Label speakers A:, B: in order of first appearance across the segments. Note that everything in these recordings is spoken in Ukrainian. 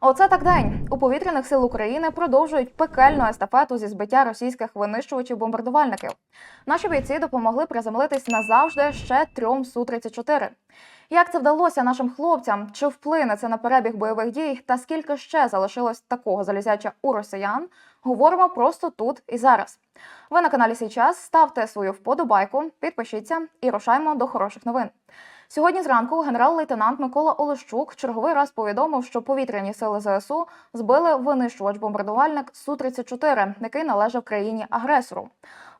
A: Оце так день у повітряних сил України продовжують пекельну естафету зі збиття російських винищувачів-бомбардувальників. Наші бійці допомогли приземлитись назавжди ще трьом су 34 Як це вдалося нашим хлопцям? Чи вплине це на перебіг бойових дій? Та скільки ще залишилось такого залізяча у росіян? Говоримо просто тут і зараз. Ви на каналі Січас ставте свою вподобайку, підпишіться і рушаймо до хороших новин. Сьогодні зранку генерал-лейтенант Микола Олещук черговий раз повідомив, що повітряні сили ЗСУ збили винищувач-бомбардувальник су 34 який належав країні агресору.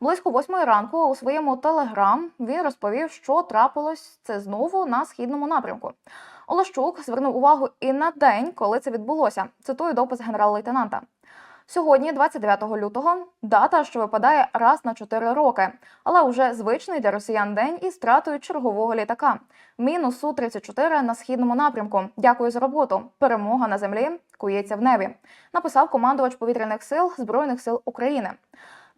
A: Близько восьмої ранку у своєму телеграм він розповів, що трапилось це знову на східному напрямку. Олещук звернув увагу і на день, коли це відбулося. Цитую допис генерал-лейтенанта. Сьогодні, 29 лютого, дата, що випадає раз на 4 роки, але уже звичний для росіян день із стратою чергового літака. Мінус су 34 на східному напрямку. Дякую за роботу. Перемога на землі кується в небі. Написав командувач повітряних сил збройних сил України.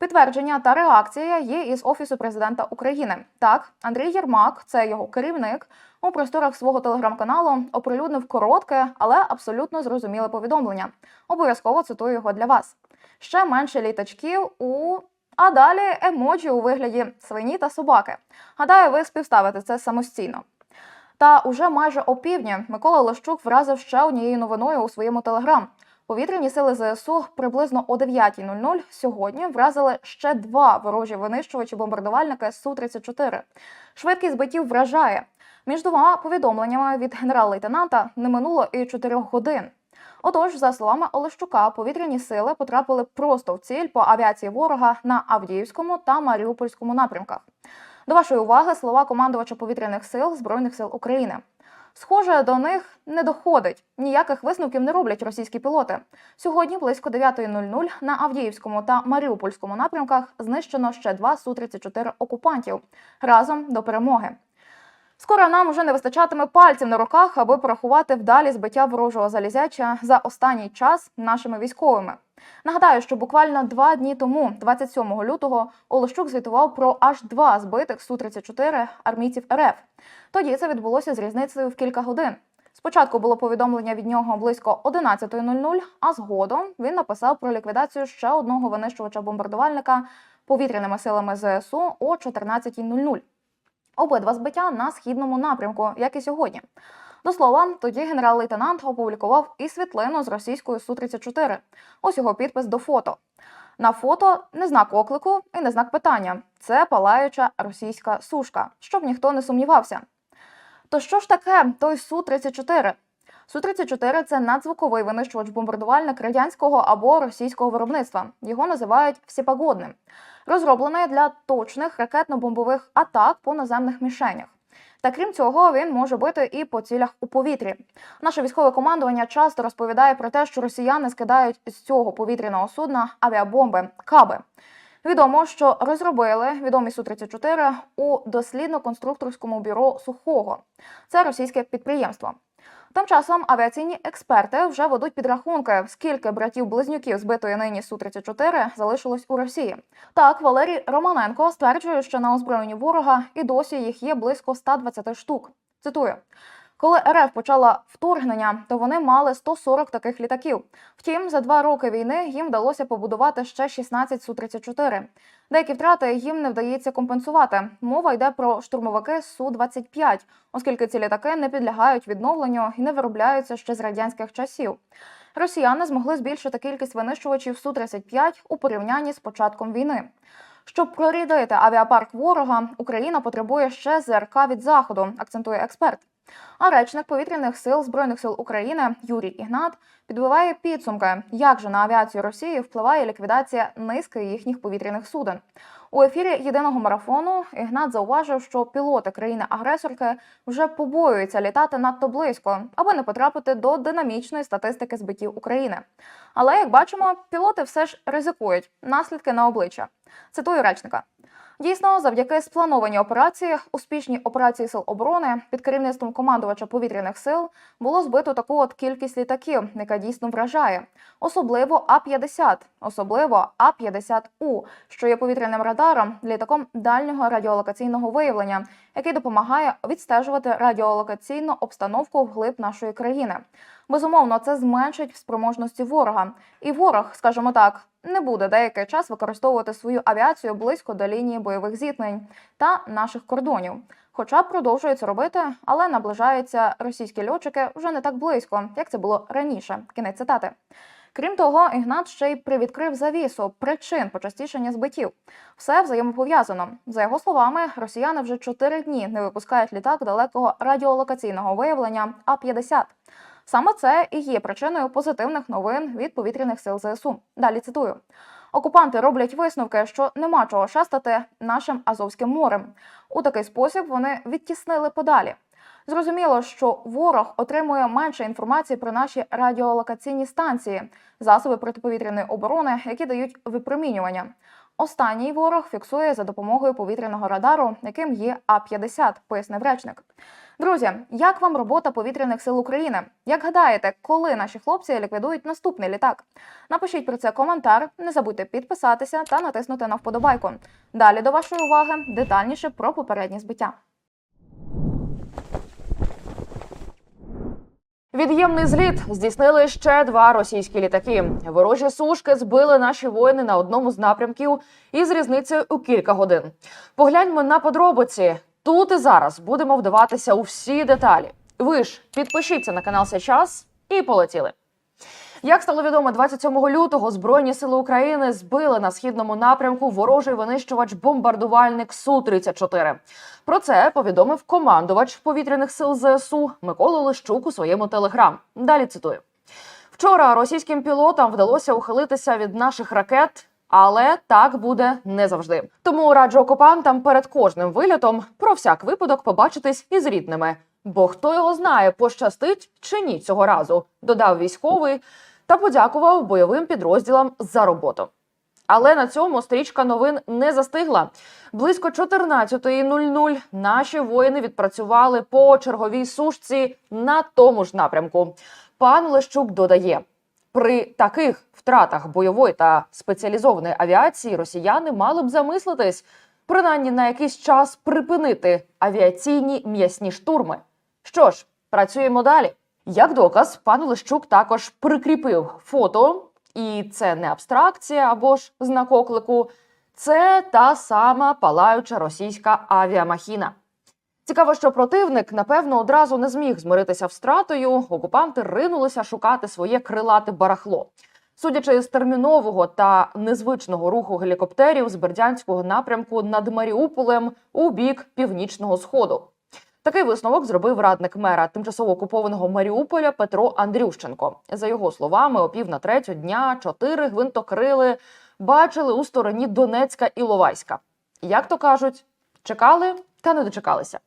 A: Підтвердження та реакція є із офісу президента України. Так, Андрій Єрмак, це його керівник, у просторах свого телеграм-каналу оприлюднив коротке, але абсолютно зрозуміле повідомлення. Обов'язково цитую його для вас. Ще менше літачків у. А далі емоджі у вигляді свині та собаки. Гадаю, ви співставите це самостійно. Та уже майже опівдні Микола Лещук вразив ще однією новиною у своєму телеграм. Повітряні сили ЗСУ приблизно о 9.00 сьогодні вразили ще два ворожі винищувачі бомбардувальника су 34 Швидкість збиттів вражає. Між двома повідомленнями від генерал-лейтенанта не минуло і 4 годин. Отож, за словами Олещука, повітряні сили потрапили просто в ціль по авіації ворога на Авдіївському та Маріупольському напрямках. До вашої уваги слова командувача повітряних сил Збройних сил України. Схоже, до них не доходить. Ніяких висновків не роблять російські пілоти. Сьогодні близько 9.00 на Авдіївському та Маріупольському напрямках знищено ще два Су-34 окупантів разом до перемоги. Скоро нам уже не вистачатиме пальців на руках, аби порахувати вдалі збиття ворожого залізяча за останній час нашими військовими. Нагадаю, що буквально два дні тому, 27 лютого, Олещук звітував про аж два збитих Су-34 армійців РФ. Тоді це відбулося з різницею в кілька годин. Спочатку було повідомлення від нього близько 11.00, а згодом він написав про ліквідацію ще одного винищувача-бомбардувальника повітряними силами ЗСУ о 14.00. Обидва збиття на східному напрямку, як і сьогодні. До слова, тоді генерал-лейтенант опублікував і світлину з російською Су-34. Ось його підпис до фото. На фото не знак оклику і не знак питання. Це палаюча російська сушка, щоб ніхто не сумнівався. То що ж таке той Су-34? Су-34 – це надзвуковий винищувач-бомбардувальник радянського або російського виробництва. Його називають всепогодним. Розроблений для точних ракетно-бомбових атак по наземних мішенях. Та крім цього, він може бити і по цілях у повітрі. Наше військове командування часто розповідає про те, що росіяни скидають з цього повітряного судна авіабомби каби. Відомо, що розробили відомі су 34 у дослідно-конструкторському бюро сухого. Це російське підприємство. Тим часом авіаційні експерти вже ведуть підрахунки, скільки братів-близнюків збитої нині су 34 залишилось у Росії. Так, Валерій Романенко стверджує, що на озброєнні ворога і досі їх є близько 120 штук. Цитую. Коли РФ почала вторгнення, то вони мали 140 таких літаків. Втім, за два роки війни їм вдалося побудувати ще 16 су 34 Деякі втрати їм не вдається компенсувати. Мова йде про штурмовики су 25 оскільки ці літаки не підлягають відновленню і не виробляються ще з радянських часів. Росіяни змогли збільшити кількість винищувачів су 35 у порівнянні з початком війни. Щоб прорідити авіапарк ворога, Україна потребує ще ЗРК від заходу, акцентує експерт. А речник повітряних сил збройних сил України Юрій Ігнат підбиває підсумки, як же на авіацію Росії впливає ліквідація низки їхніх повітряних суден. У ефірі єдиного марафону Ігнат зауважив, що пілоти країни-агресорки вже побоюються літати надто близько, аби не потрапити до динамічної статистики збиттів України. Але як бачимо, пілоти все ж ризикують наслідки на обличчя. Цитую речника. Дійсно, завдяки спланованій операції, успішній операції сил оборони під керівництвом командувача повітряних сил було збито таку от кількість літаків, яка дійсно вражає, особливо А-50, особливо А-50У, що є повітряним радаром, літаком дальнього радіолокаційного виявлення, який допомагає відстежувати радіолокаційну обстановку вглиб нашої країни. Безумовно, це зменшить спроможності ворога, і ворог, скажімо так, не буде деякий час використовувати свою авіацію близько до лінії бойових зіткнень та наших кордонів. Хоча продовжують це робити, але наближаються російські льотчики вже не так близько, як це було раніше. Кінець цитати. Крім того, Ігнат ще й привідкрив завісу причин почастішення збиттів. Все взаємопов'язано. За його словами, росіяни вже чотири дні не випускають літак далекого радіолокаційного виявлення А-50. Саме це і є причиною позитивних новин від повітряних сил ЗСУ. Далі цитую. Окупанти роблять висновки, що нема чого шастати нашим Азовським морем. У такий спосіб вони відтіснили подалі. Зрозуміло, що ворог отримує менше інформації про наші радіолокаційні станції, засоби протиповітряної оборони, які дають випромінювання. Останній ворог фіксує за допомогою повітряного радару, яким є А-50, пояснив речник. Друзі, як вам робота повітряних сил України? Як гадаєте, коли наші хлопці ліквідують наступний літак? Напишіть про це коментар, не забудьте підписатися та натиснути на вподобайку. Далі до вашої уваги детальніше про попередні збиття.
B: Від'ємний зліт здійснили ще два російські літаки. Ворожі сушки збили наші воїни на одному з напрямків із різницею у кілька годин. Погляньмо на подробиці. Тут і зараз будемо вдаватися у всі деталі. Ви ж підпишіться на канал Сейчас і полетіли. Як стало відомо, 27 лютого Збройні сили України збили на східному напрямку ворожий винищувач бомбардувальник Су 34 Про це повідомив командувач повітряних сил ЗСУ Микола Лищук у своєму телеграм. Далі цитую: вчора російським пілотам вдалося ухилитися від наших ракет. Але так буде не завжди. Тому раджу окупантам перед кожним вильотом про всяк випадок побачитись із рідними. Бо хто його знає, пощастить чи ні цього разу, додав військовий та подякував бойовим підрозділам за роботу. Але на цьому стрічка новин не застигла. Близько 14.00 наші воїни відпрацювали по черговій сушці на тому ж напрямку. Пан Лещук додає: при таких втратах бойової та спеціалізованої авіації росіяни мали б замислитись, принаймні на якийсь час припинити авіаційні м'ясні штурми. Що ж, працюємо далі. Як доказ, пан Лещук також прикріпив фото, і це не абстракція або ж знак оклику. Це та сама палаюча російська авіамахіна. Цікаво, що противник, напевно, одразу не зміг змиритися встратою. Окупанти ринулися шукати своє крилате барахло. Судячи з термінового та незвичного руху гелікоптерів з бердянського напрямку над Маріуполем у бік північного сходу. Такий висновок зробив радник мера тимчасово окупованого Маріуполя Петро Андрющенко. За його словами, о пів на третю дня чотири гвинтокрили бачили у стороні Донецька і Ловайська. Як то кажуть, чекали та не дочекалися.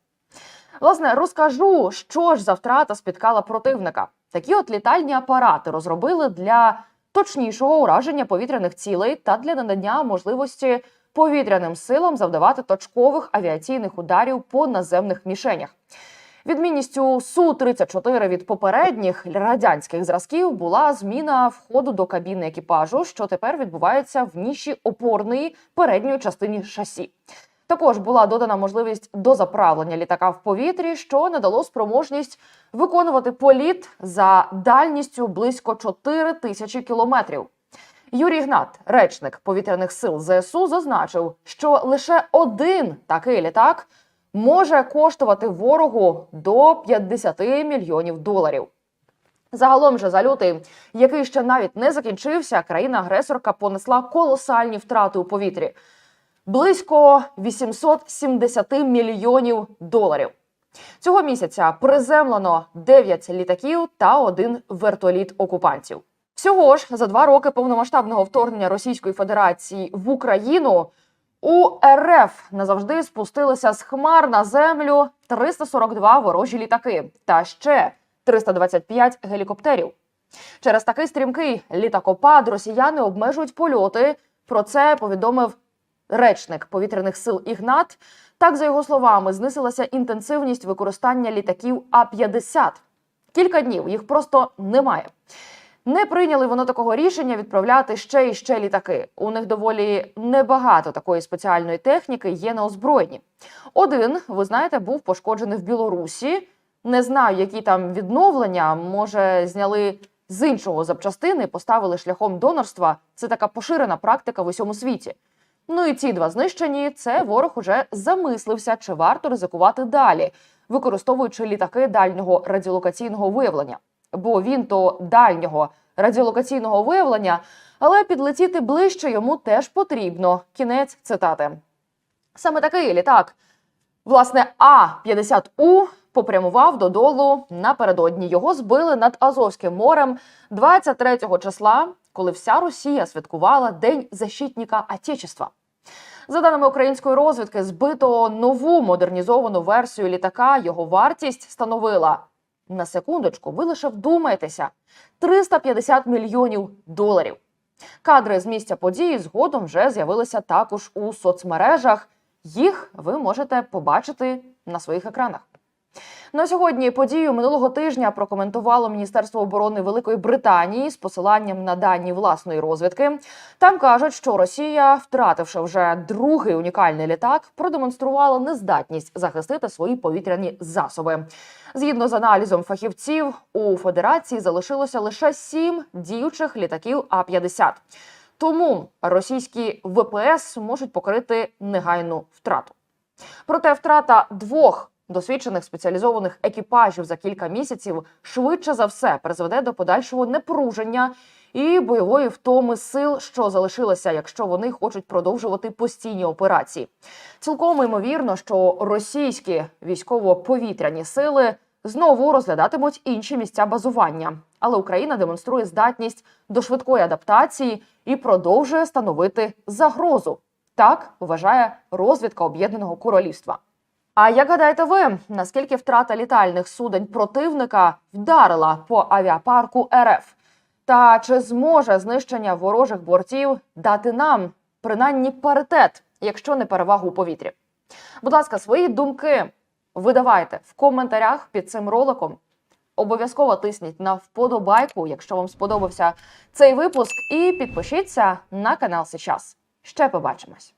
B: Власне, розкажу, що ж за втрата спіткала противника. Такі от літальні апарати розробили для точнішого ураження повітряних цілей та для надання можливості повітряним силам завдавати точкових авіаційних ударів по наземних мішенях. Відмінністю су 34 від попередніх радянських зразків була зміна входу до кабіни екіпажу, що тепер відбувається в ніші опорної передньої частини шасі. Також була додана можливість дозаправлення літака в повітрі, що надало спроможність виконувати політ за дальністю близько 4 тисячі кілометрів. Юрій Гнат, речник повітряних сил ЗСУ, зазначив, що лише один такий літак може коштувати ворогу до 50 мільйонів доларів. Загалом же за лютий, який ще навіть не закінчився, країна-агресорка понесла колосальні втрати у повітрі близько 870 мільйонів доларів. Цього місяця приземлено 9 літаків та один вертоліт окупантів. Всього ж за два роки повномасштабного вторгнення Російської Федерації в Україну у РФ назавжди спустилися з хмар на землю 342 ворожі літаки та ще 325 гелікоптерів. Через такий стрімкий літакопад росіяни обмежують польоти. Про це повідомив речник повітряних сил Ігнат. Так, за його словами, знизилася інтенсивність використання літаків А-50. Кілька днів їх просто немає. Не прийняли вони такого рішення відправляти ще і ще літаки. У них доволі небагато такої спеціальної техніки є на озброєнні. Один, ви знаєте, був пошкоджений в Білорусі. Не знаю, які там відновлення. Може, зняли з іншого запчастини, поставили шляхом донорства. Це така поширена практика в усьому світі. Ну і ці два знищені, це ворог уже замислився, чи варто ризикувати далі, використовуючи літаки дальнього радіолокаційного виявлення. Бо він то дальнього радіолокаційного виявлення, але підлетіти ближче йому теж потрібно. Кінець цитати. Саме такий літак, власне, А-50У попрямував додолу напередодні. Його збили над Азовським морем 23 числа, коли вся Росія святкувала День защитника Отечества. За даними української розвідки, збито нову модернізовану версію літака. Його вартість становила на секундочку. Ви лише вдумайтеся 350 мільйонів доларів. Кадри з місця події згодом вже з'явилися також у соцмережах. Їх ви можете побачити на своїх екранах. На сьогодні подію минулого тижня прокоментувало Міністерство оборони Великої Британії з посиланням на дані власної розвідки. Там кажуть, що Росія, втративши вже другий унікальний літак, продемонструвала нездатність захистити свої повітряні засоби. Згідно з аналізом фахівців, у Федерації залишилося лише сім діючих літаків А-50. Тому російські ВПС можуть покрити негайну втрату. Проте втрата двох досвідчених спеціалізованих екіпажів за кілька місяців швидше за все призведе до подальшого непруження і бойової втоми сил, що залишилися, якщо вони хочуть продовжувати постійні операції. Цілком ймовірно, що російські військово-повітряні сили знову розглядатимуть інші місця базування. Але Україна демонструє здатність до швидкої адаптації і продовжує становити загрозу. Так вважає розвідка Об'єднаного Королівства. А як гадаєте ви, наскільки втрата літальних судень противника вдарила по авіапарку РФ? Та чи зможе знищення ворожих бортів дати нам принаймні паритет, якщо не перевагу у повітрі? Будь ласка, свої думки видавайте в коментарях під цим роликом. Обов'язково тисніть на вподобайку, якщо вам сподобався цей випуск, і підпишіться на канал Сейчас. Ще побачимось.